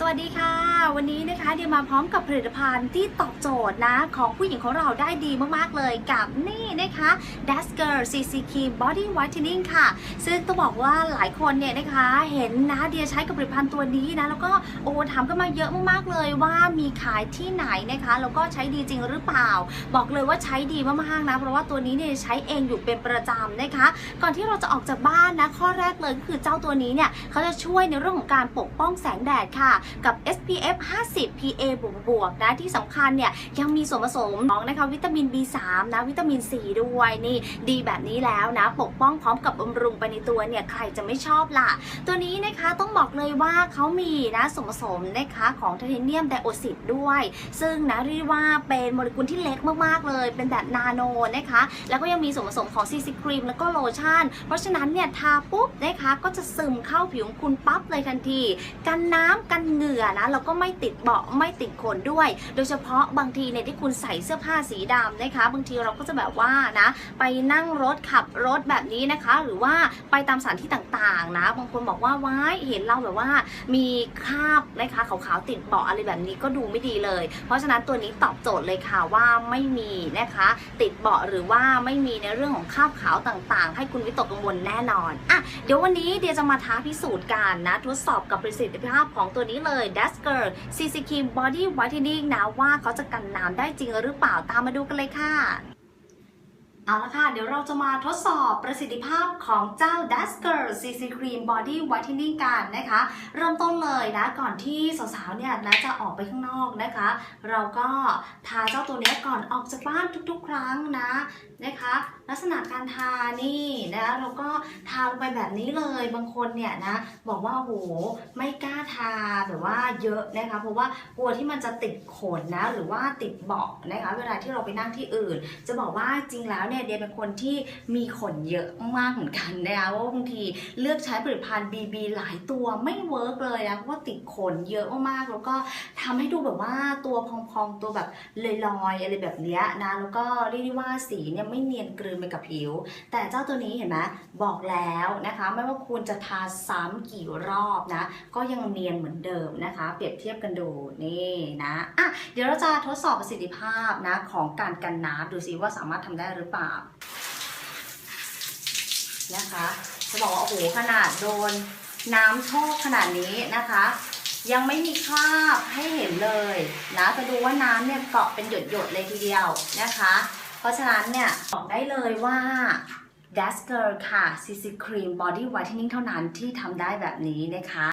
สวัสดีค่ะ วันนี้นะคะเดี๋ยวมาพร้อมกับผลิตภัณฑ์ที่ตอบโจทย์นะ ของผู้หญิงของเราได้ดีมากๆเลยกับนี่นะคะ d a s k e r CC Cream Body Whitening ค่ะ ซึ่งต้องบอกว่าหลายคนเนี่ยนะคะเห็นนะเดียใช้กับผลิตภัณฑ์ตัวนี้นะ แล้วก็โอ้ถามกันมาเยอะมากๆเลยว่ามีขายที่ไหนนะคะแล้วก็ใช้ดีจริงหรือเปล่า บอกเลยว่าใช้ดีมากๆนะ เพราะว่าตัวนี้เนี่ยใช้เองอยู่เป็นประจำนะคะ ก่อนที่เราจะออกจากบ้านนะข้อแรกเลยก็คือเจ้าตัวนี้เนี่ยเขาจะช่วยในเรื่องของการปกป้องแสงแดดค่ะกับ SPF 50 PA บวกบวกนะที่สำคัญเนี่ยยังมีส่วนผสมของนะคะวิตามิน B3 นะวิตามิน C ด้วยนี่ดีแบบนี้แล้วนะปกป้องพร้อมกับบำรุงไปในตัวเนี่ยใครจะไม่ชอบล่ะ ตัวนี้นะคะต้องบอกเลยว่าเขามีนะส่วนผสมนะคะของไทเทเนียมไดโอซิดด้วย ซึ่งนะเรียกว่าเป็นโมเลกุลที่เล็กมากๆเลย เป็นแบบนาโนนะคะ แล้วก็ยังมีส่วนผสมของซีซีครีมแล้วก็โลชั่น เพราะฉะนั้นเนี่ยทาปุ๊บนะคะก็จะซึมเข้าผิวของคุณปั๊บเลยทันที กันน้ำกันเหงื่อนะแล้วก็ไม่ติดเบาะไม่ติดขนด้วย โดยเฉพาะบางทีเนี่ยที่คุณใส่เสื้อผ้าสีดำนะคะ บางทีเราก็จะแบบว่านะไปนั่งรถขับรถแบบนี้นะคะ หรือว่าไปตามสถานที่ต่างๆนะ บางคนบอกว่าว้ายเห็นเราแบบว่ามีคราบนะคะขาวๆติดเบาะอะไรแบบนี้ก็ดูไม่ดีเลย เพราะฉะนั้นตัวนี้ตอบโจทย์เลยค่ะว่าไม่มีนะคะ ติดเบาะหรือว่าไม่มีในเรื่องของคราบขาวต่างๆ ให้คุณวิตกกังวลแน่นอนอะเดี๋ยววันนี้เดียจะมาท้าพิสูจน์กันนะทดสอบกับประสิทธิภาพของตัวนี้เลย d a s k e r CC Cream Body Whitening นะว่าเขาจะกันน้ำได้จริงหรือเปล่าตามมาดูกันเลยค่ะเอาละค่ะ เดี๋ยวเราจะมาทดสอบประสิทธิภาพของเจ้า d a s k e r CC Cream Body Whitening กันนะคะ เริ่มต้นเลยนะ ก่อนที่สาวๆเนี่ยนะจะออกไปข้างนอกนะคะ เราก็ทาเจ้าตัวนี้ก่อนออกจากบ้านทุกๆ ครั้งนะนะคะ ลักษณะการทานี่นะเราก็ทาลงไปแบบนี้เลยบางคนเนี่ยนะบอกว่าโหไม่กล้าทาแบบว่าเยอะนะคะเพราะว่ากลัวที่มันจะติดขนนะหรือว่าติดเบาะนะคะเวลาที่เราไปนั่งที่อื่น จะบอกว่าจริงแล้วเนี่ยเดียเป็นคนที่มีขนเยอะมากเหมือนกันนะคะว่าบางทีเลือกใช้ผลิตภัณฑ์ BB หลายตัวไม่เวิร์กเลยนะเพราะว่าติดขนเยอะมากๆแล้วก็ทำให้ดูแบบว่าตัวพองๆตัวแบบลอยๆอะไรแบบเนี้ยนะแล้วก็เรียกได้ว่าสีเนี่ยไม่เนียนกลืนไปกับผิว แต่เจ้าตัวนี้เห็นไหมบอกแล้วนะคะ ไม่ว่าคุณจะทาซ้ำกี่รอบนะ ก็ยังเนียนเหมือนเดิมนะคะ เปรียบเทียบกันดูนี่นะอะเดี๋ยวเราจะทดสอบประสิทธิภาพนะของการกันน้ำดูซิว่าสามารถทำได้หรือเปล่านะคะจะบอกว่าโอ้โหขนาดโดนน้ำโชกขนาดนี้นะคะ ยังไม่มีคราบให้เห็นเลยนะจะดูว่าน้ำเนี่ยเกาะเป็นหยดๆเลยทีเดียวนะคะ เพราะฉะนั้นเนี่ยบอกได้เลยว่า d a s k e r ค่ะ CC Cream Body Whitening เท่านั้นที่ทำได้แบบนี้นะคะ